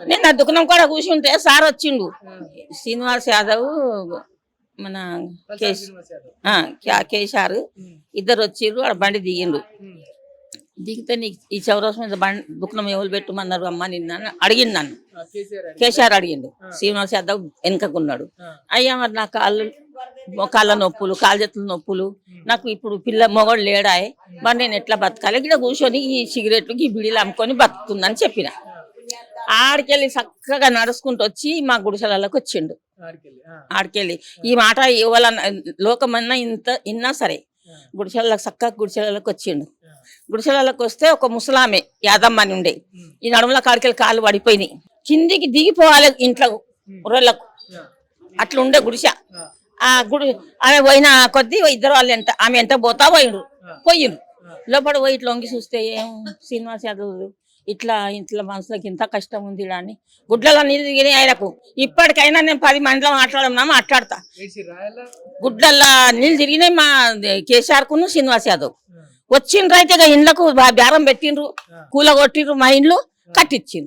నేను నా దుకాణం కూడా కూర్చుంటే సార్ వచ్చిండు. శ్రీనివాస్ యాదవ్ మన కేశ్ ఆ, కే- కేశార్ ఇద్దరు వచ్చిర్రు ఆడ బండి దిగిండు. దిగితే నీకు ఈ చౌరస్ మీద బండి దుకాణం ఎవరు పెట్టమన్నారు అమ్మ నిన్న అడిగిండు నన్ను. కేసీఆర్ అడిగిండు. శ్రీనివాస్ యాదవ్ వెనకకున్నాడు. అయ్యా మరి నా కాళ్ళు కాళ్ళ నొప్పులు కాళ్ళ చేతుల నొప్పులు నాకు ఇప్పుడు పిల్ల మొగడు లేడాయే. మరి నేను ఎట్లా బతకాలి? ఇక్కడ కూర్చొని ఈ సిగరెట్లు ఈ బిడీలు అమ్ముకొని బతుకుతుందని చెప్పిన. ఆడికెళ్ళి చక్కగా నడుచుకుంటూ వచ్చి మా గుడిసెలలోకి వచ్చిండు. ఆడికెళ్ళి ఈ మాట ఇవ్వాలన్న లోకమన్నా ఇంత ఇన్నా సరే గుడిసెలకు చక్కగా గుడిసెలలోకి వచ్చిండు. గుడిసెలలోకి వస్తే ఒక ముసలామె యాదమ్మ అని ఉండే. ఈ నడుముల కాడికెళ్ళి కాళ్ళు పడిపోయినాయి. కిందికి దిగిపోవాలి ఇంట్లో ఉర్రలకు అట్లా ఉండే గుడిసె. ఆ. గుడి ఆమె పోయిన కొద్దీ ఇద్దరు వాళ్ళు ఎంత ఆమె ఎంత పోతా పోయిండ్రు. పోయిండ్రు. లోపల పోయి ఇట్లా వంగి చూస్తే ఏం శ్రీనివాస్ యాదవ్ ఇట్లా ఇంట్లో మనసులకు ఇంత కష్టం ఉంది అని. గుడ్లలో నీళ్ళు దిగినాయి ఆయనకు. ఇప్పటికైనా నేను పది మందిలో మాట్లాడమన్నా మాట్లాడతా. గుడ్లల్లో నీళ్ళు తిరిగినాయి మా కేసీఆర్ కును శ్రీనివాస్ యాదవ్. వచ్చిండ్రు అయితే ఇక ఇండ్లకు బేరం పెట్టిండ్రు కూల కొట్టిండ్రు మా ఇండ్లు కట్టించిండ్రు